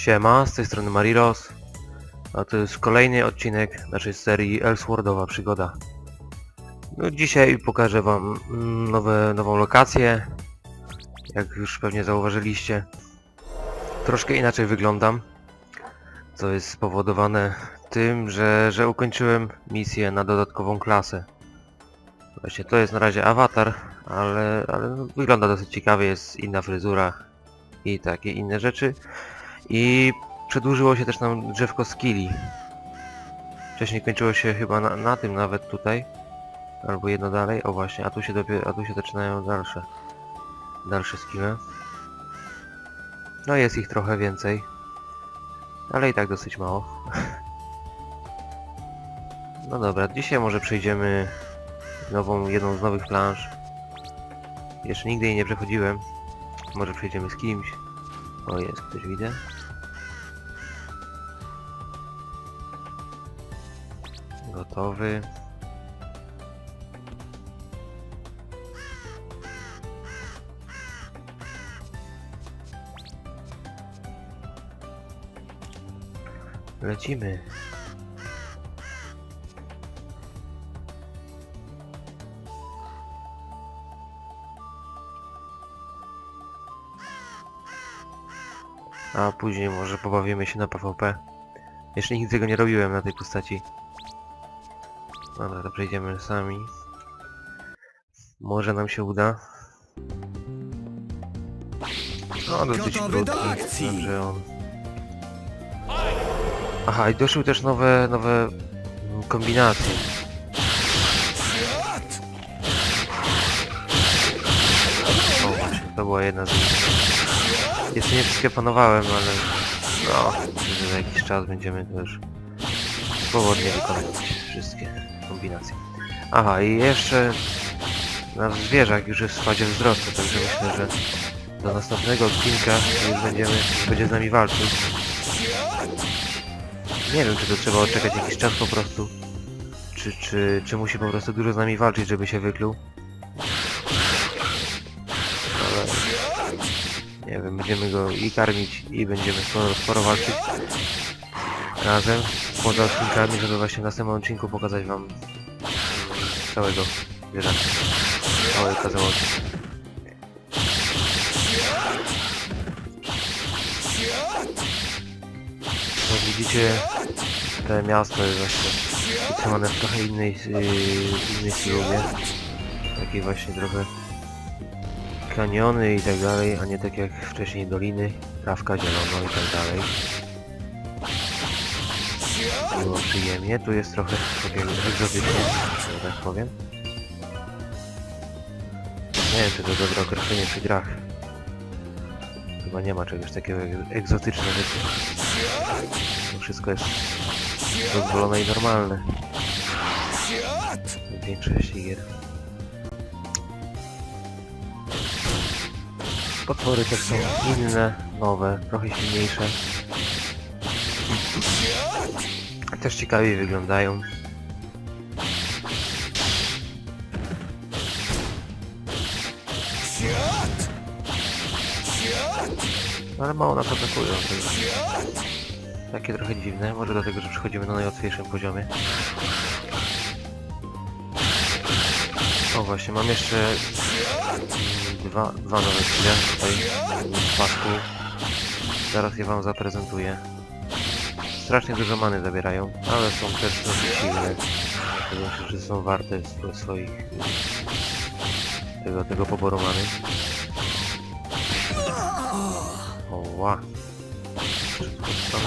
Siema, z tej strony Mariros. A to jest kolejny odcinek naszej serii Elswordowa Przygoda. No, dzisiaj pokażę wam mm, nowe, nową lokację. Jak już pewnie zauważyliście. Troszkę inaczej wyglądam. Co jest spowodowane tym, że, że ukończyłem misję na dodatkową klasę. Właśnie to jest na razie awatar, ale, ale wygląda dosyć ciekawie, jest inna fryzura i takie inne rzeczy. I przedłużyło się też nam drzewko skilli. Wcześniej kończyło się chyba na, na tym nawet tutaj. Albo jedno dalej. O właśnie, a tu się dopiero, a tu się zaczynają dalsze. Dalsze skille. No jest ich trochę więcej. Ale i tak dosyć mało. No dobra, dzisiaj może przejdziemy nową, jedną z nowych planż. Jeszcze nigdy jej nie przechodziłem. Może przejdziemy z kimś. O, jest ktoś widzę. Gotowy. Lecimy. A później może pobawimy się na PvP. Jeszcze nigdy tego nie robiłem na tej postaci. Dobra, to przejdziemy sami. Może nam się uda. No, dosyć Gotowy do krótki, akcji. Także on... Aha, i doszły też nowe, nowe mm, kombinacje. O właśnie, to była jedna z nich. Jeszcze nie wszystkie panowałem, ale no, myślę, że za jakiś czas będziemy to już swobodnie wykonywać wszystkie kombinacje. Aha, i jeszcze nasz zwierzak już jest w fazie wzrostu, także myślę, że do następnego odcinka już będziemy, będzie z nami walczył. Nie wiem, czy to trzeba odczekać jakiś czas po prostu, czy, czy, czy musi po prostu dużo z nami walczyć, żeby się wykluł. Nie wiem, będziemy go i karmić i będziemy sporo, sporo walczyć razem poza odcinkami, żeby właśnie w następnym odcinku pokazać wam całego zwierzaka, całej kazałości. No widzicie, te miasto jest właśnie utrzymane w trochę innej, yy, innej styluwie. Takie właśnie trochę kaniony i tak dalej, a nie tak jak wcześniej doliny, trawka zielono i tak dalej. Było przyjemnie, tu jest trochę takiego egzotycznie, że tak powiem. Nie wiem, czy to dobre określenie przy grach. Chyba nie ma czegoś takiego jak egzotyczne rzeczy. To wszystko jest dozwolone i normalne. W większości gier. Potwory też są inne, nowe, trochę silniejsze. Też ciekawie wyglądają. No, Ale mało nas atakują. Takie trochę dziwne, może dlatego, że przechodzimy na najłatwiejszym poziomie. O właśnie, mam jeszcze dwa, dwa nowe skille tutaj w pasku. Zaraz je wam zaprezentuję. Strasznie dużo many zabierają, ale są też dosyć silne. Wydaje się, że są warte swo- swoich tego, tego poboru many. Oła. Co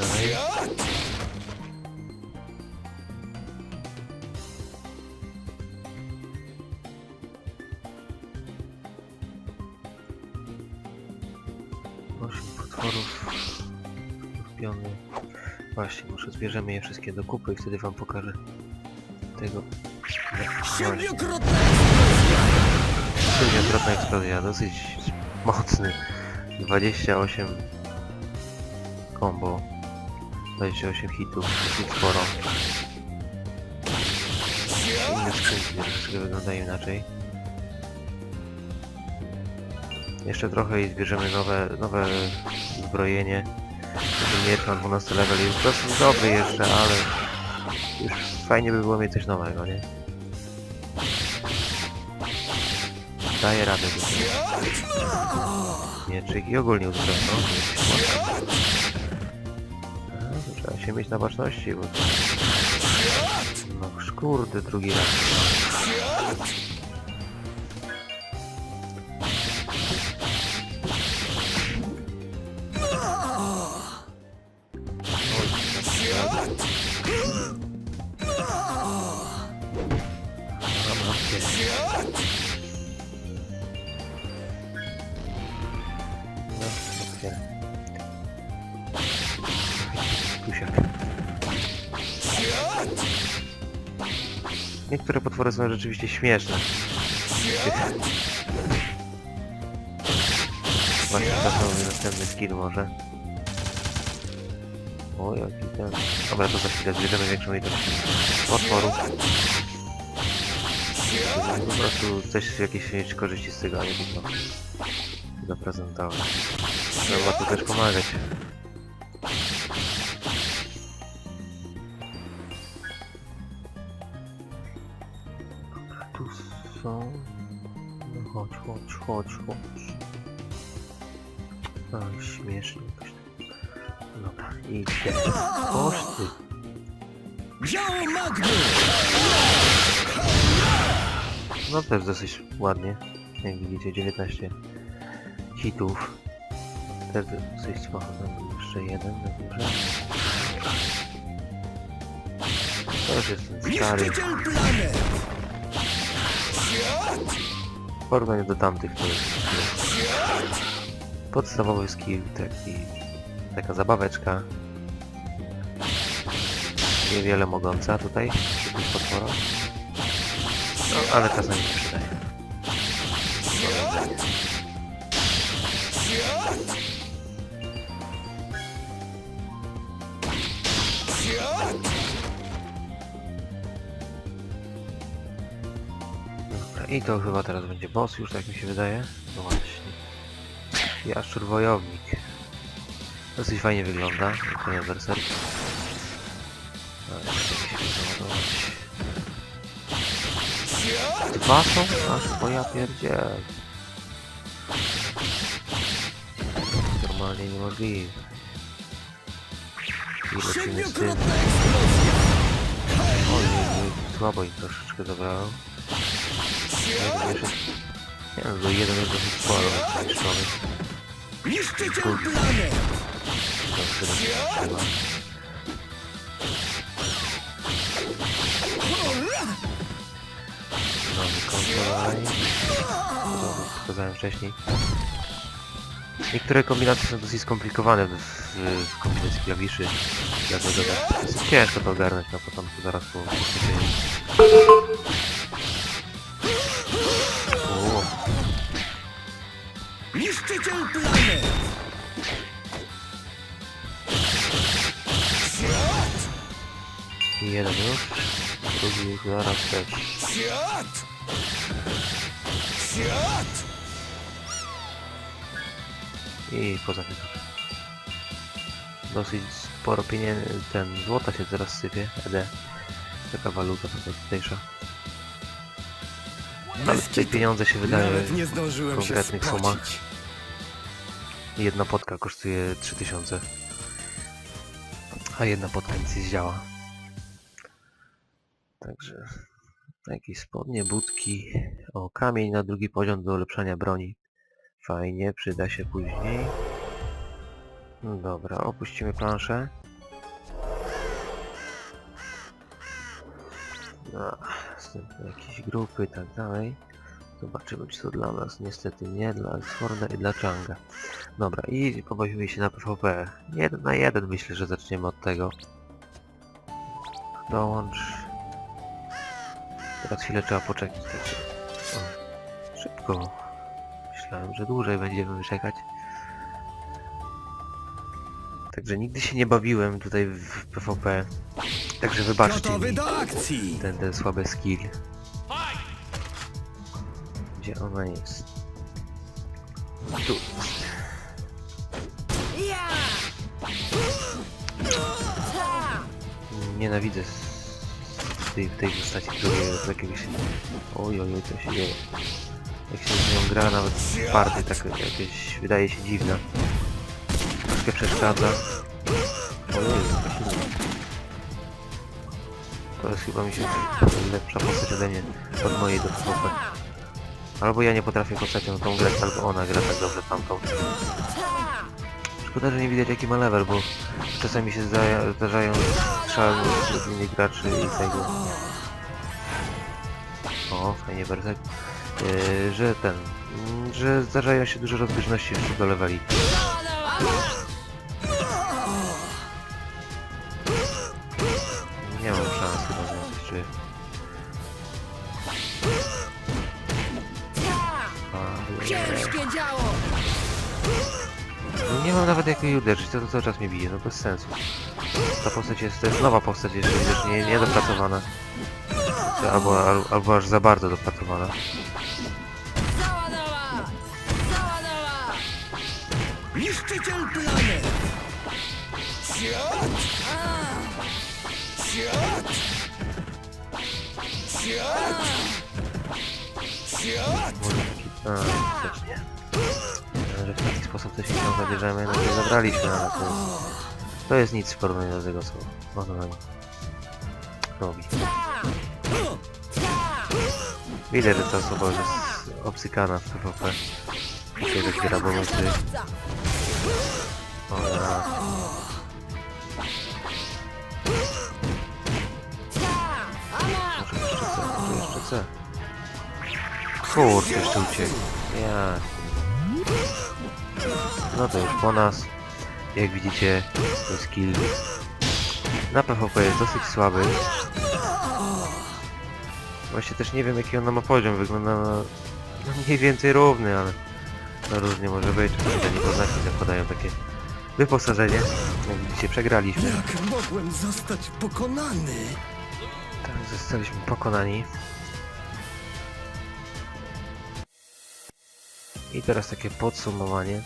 dalej. Osiem potworów uspiony. Właśnie, może zbierzemy je wszystkie do kupy i wtedy wam pokażę tego. Siedmiokrotna Siedmiokrotna eksplozja, dosyć mocny. 28 combo. 28 hitów, dosyć sporo. Inne skrzynki troszeczkę wyglądają inaczej. Jeszcze trochę i zbierzemy nowe, nowe zbrojenie. Ten miecz na 12 level jest dosyć dobry jeszcze, ale już fajnie by było mieć coś nowego, nie? Daje radę. Mieczyk i ogólnie uzupełnią. Się mieć na baczności, bo... No kurde, drugi raz. Dobra, Niektóre potwory są rzeczywiście śmieszne. Właśnie to następny skin może. O, jaki ten... Dobra, to za chwilę zbierzemy większą ilość potworów. Po prostu coś, jakieś mieć korzyści z tego, a nie tylko zaprezentować. Trzeba tu też pomagać. Chodź, chodź. No, śmiesznie jakoś tak. Dobra, i. Koszty. Działo magmy! No też dosyć ładnie. Jak widzicie, 19 hitów. Też dosyć sporo. Tam jeszcze jeden na górze. To już jest ten stary. Niszczyciel planet! W porównaniu do tamtych jest podstawowy skill, taki, taka zabaweczka. Niewiele mogąca tutaj, przy tych. No, ale czasami się przydaje. I to chyba teraz będzie boss już, tak mi się wydaje. No właśnie. Jaszczur wojownik. Dosyć fajnie wygląda, ten berserk. Dwa są? Aż, ja pierdziel. Normalnie niemożliwe. I lecimy z tym. Siedmiokrotna eksplozja! Oj, słabo im troszeczkę zabrało. No. Nie no, do jeden jest dosyć sporo. Niszczyciel planet! Kontrolaj. To pokazałem wcześniej. Niektóre kombinacje są dosyć skomplikowane w, w, kombinacji klawiszy. Dlatego tak ciężko to ogarnąć na początku, zaraz po usłyszeniu. Niszczyciel planet! i jeden już, drugi już zaraz też. I poza tym dosyć sporo pieniędzy, ten złota się teraz sypie, ED. Taka waluta to tutejsza. Ale tutaj kitu. pieniądze się wydają się konkretnych sumach. Jedna potka kosztuje 3000. A jedna potka nic nie zdziała. Także jakieś spodnie, budki. O, kamień na drugi poziom do ulepszania broni. Fajnie, przyda się później. No dobra, opuścimy planszę. No, jakieś grupy tak dalej. Zobaczymy czy to dla nas. Niestety nie, dla Oxforda i dla Changa. Dobra, i pobawimy się na PvP. Jeden na jeden myślę, że zaczniemy od tego. Dołącz. Teraz chwilę trzeba poczekać. O, szybko. Myślałem, że dłużej będziemy czekać. Także nigdy się nie bawiłem tutaj w PvP. Także wybaczcie mi ten, ten słaby skill. Gdzie ona jest? Tu. Nienawidzę s- tej, tej postaci, której od jakiegoś... Oj, oj, oj, co się dzieje. Jak się z nią gra, nawet party, tak jakieś wydaje się dziwna. Troszkę przeszkadza. Ojej. To jest chyba mi się lepsza postać ode mnie, od mojej do PvP. Albo ja nie potrafię postacią tą grać, albo ona gra tak dobrze tamtą. Szkoda, że nie widać jaki ma level, bo czasami się zdarzają strzały od innych graczy i tego. O, fajnie berserk. Yy, że ten, mm, że zdarzają się duże rozbieżności jeszcze do leveli. Nie mam szans chyba z Ciężkie działo! No nie mam nawet jak jej uderzyć, to, to cały czas mnie bije, no bez sensu. Ta postać jest, to jest nowa postać jeszcze widocznie nie, nie dopracowana. Czy Albo, albo, albo aż za bardzo dopracowana. Załadować! Załadować! Niszczyciel! A, też nie. Ja, Że w taki sposób coś się tam zabierzemy, no to zabraliśmy, ale to. To jest nic w porównaniu do tego, co nam robi. Widać, że ta osoba już jest obsykana w PvP. Kiedy zbiera bonusy. Ona... Może jeszcze C, może jeszcze C. Kurczę, jeszcze uciekł. Ja. No to już po nas. Jak widzicie, to skill na PvP jest dosyć słaby. Właśnie też nie wiem jaki on ma poziom, wygląda na no mniej więcej równy, ale no różnie może być. Czasami te niepoznaki zakładają takie wyposażenie. Jak widzicie, przegraliśmy. Jak mogłem zostać pokonany? Tak, zostaliśmy pokonani. I teraz takie podsumowanie.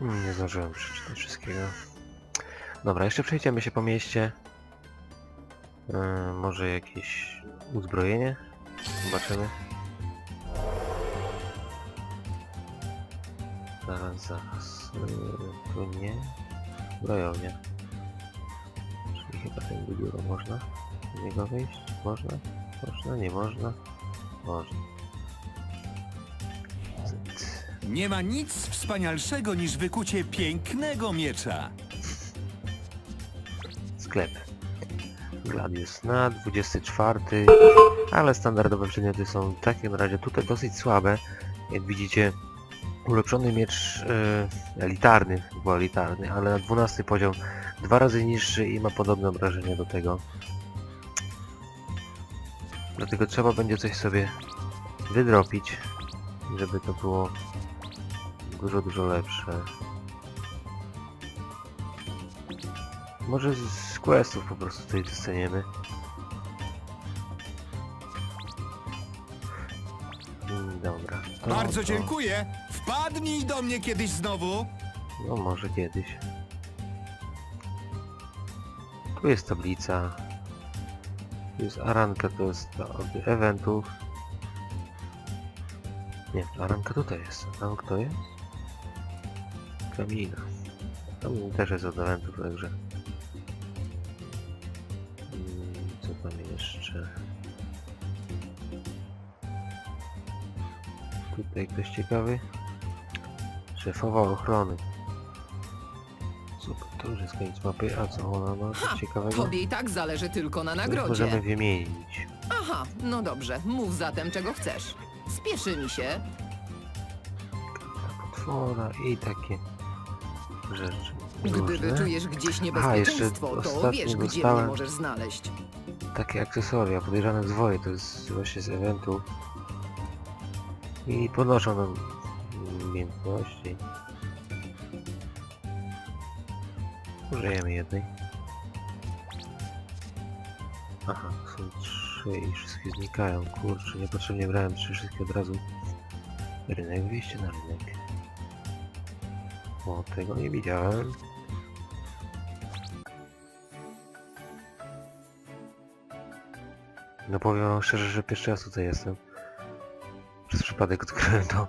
Nie zdążyłem przeczytać wszystkiego. Dobra, jeszcze przejdziemy się po mieście. Yy, może jakieś uzbrojenie? Zobaczymy. Zaraz, zaraz. Yy, tu nie. Zbrojownia. Czyli chyba ten biuro można? Z niego wyjść? Można? Można? Nie można? Można. Nie ma nic wspanialszego niż wykucie pięknego miecza. Sklep. Gladius na 24, ale standardowe przedmioty są takie na razie tutaj dosyć słabe. Jak widzicie, ulepszony miecz e, elitarny, bo elitarny, ale na 12 poziom dwa razy niższy i ma podobne obrażenia do tego. Dlatego trzeba będzie coś sobie wydropić, żeby to było dużo, dużo lepsze. Może z- questów po prostu tutaj dostaniemy. Mm, Dobra. to- Bardzo to- dziękuję. Wpadnij do mnie kiedyś znowu. No może kiedyś. Tu jest tablica. Jest aranka, to jest od eventów. Nie, aranka tutaj jest. A Tam kto jest? Kamina. Tam też jest od eventów, także... Mm, Co tam jeszcze? Tutaj ktoś ciekawy? Szefowa ochrony. Super, to już jest koniec mapy. A co ona ma coś ciekawego? Tobie i tak zależy tylko na To nagrodzie. możemy wymienić. Aha, no dobrze. Mów zatem, czego chcesz. Spieszy mi się. Ta potwora i takie rzeczy. Gdy różne. wyczujesz gdzieś niebezpieczeństwo, to ostatnio wiesz, gdzie mnie możesz znaleźć. Takie akcesoria, podejrzane zwoje, to jest właśnie z eventu. I podnoszą nam umiejętności. Użyjemy jednej. Aha, są trzy i wszystkie znikają. Kurczę, niepotrzebnie brałem trzy wszystkie od razu. Rynek, wyjście na rynek. O, tego nie widziałem. No powiem wam szczerze, że pierwszy raz tutaj jestem. Przez przypadek odkryłem to.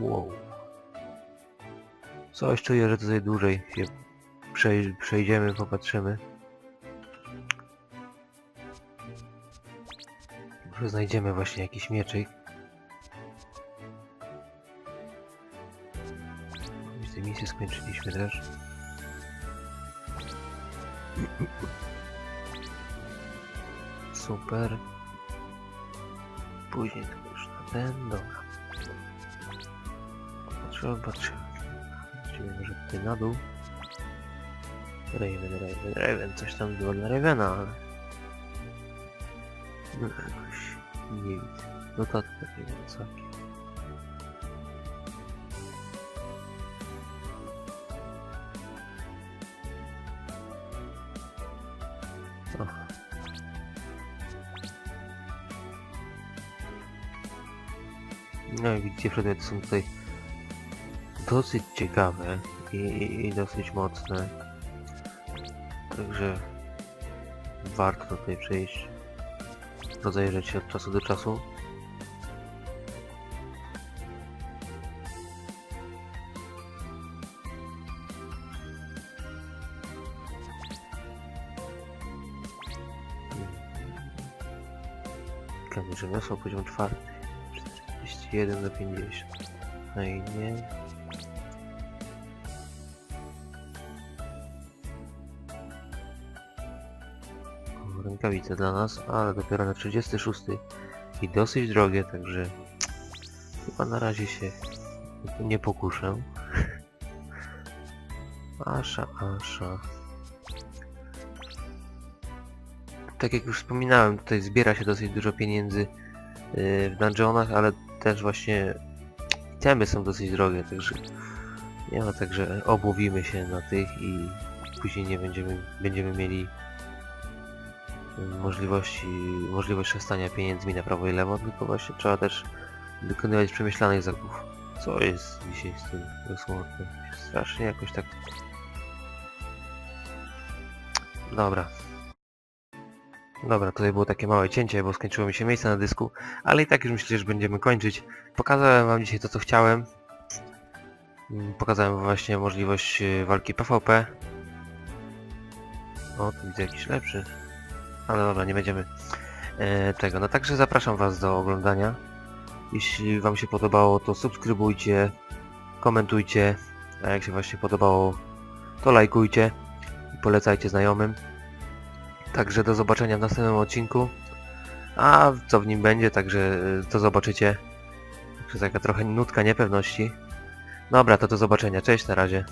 Wow. Coś czuję, że tutaj dłużej się przej przejdziemy, popatrzymy. Może znajdziemy właśnie jakiś mieczyk. Widzę, misję skończyliśmy też. Super. Później to już na ten, dobra. Patrzyłem, patrzyłem. Idziemy może tutaj na dół. Raven, Raven, Raven, coś tam było dla Ravena, ale... No jakoś nie widzę. No to takie wysokie. Aha. No i widzicie, przedmioty są tutaj dosyć ciekawe i, i, i dosyć mocne. Także warto tutaj przejść, rozejrzeć się od czasu do czasu. Kamień rzemiosło, poziom czwarty. 41 do 50. No i nie. Rękawice dla nas, ale dopiero na 36 i dosyć drogie, także chyba na razie się nie pokuszę. Asza, asza. Tak jak już wspominałem, tutaj zbiera się dosyć dużo pieniędzy yy, w dungeonach, ale też właśnie itemy są dosyć drogie, także nie ma tak, że obłowimy się na tych i później nie będziemy, będziemy mieli możliwości, możliwość przestania pieniędzmi na prawo i lewo, tylko właśnie trzeba też wykonywać przemyślanych zakupów. Co jest dzisiaj z tym smutne? Strasznie jakoś tak... Dobra. Dobra, tutaj było takie małe cięcie, bo skończyło mi się miejsce na dysku, ale i tak już myślę, że będziemy kończyć. Pokazałem wam dzisiaj to, co chciałem. Mm, Pokazałem właśnie możliwość y, walki PvP. O, tu widzę jakiś lepszy. Ale dobra, nie będziemy e, tego. No także zapraszam was do oglądania. Jeśli wam się podobało, to subskrybujcie, komentujcie, a jak się właśnie podobało, to lajkujcie i polecajcie znajomym. Także do zobaczenia w następnym odcinku. A co w nim będzie, także y, to zobaczycie. Także taka trochę nutka niepewności. Dobra, to do zobaczenia. Cześć, na razie.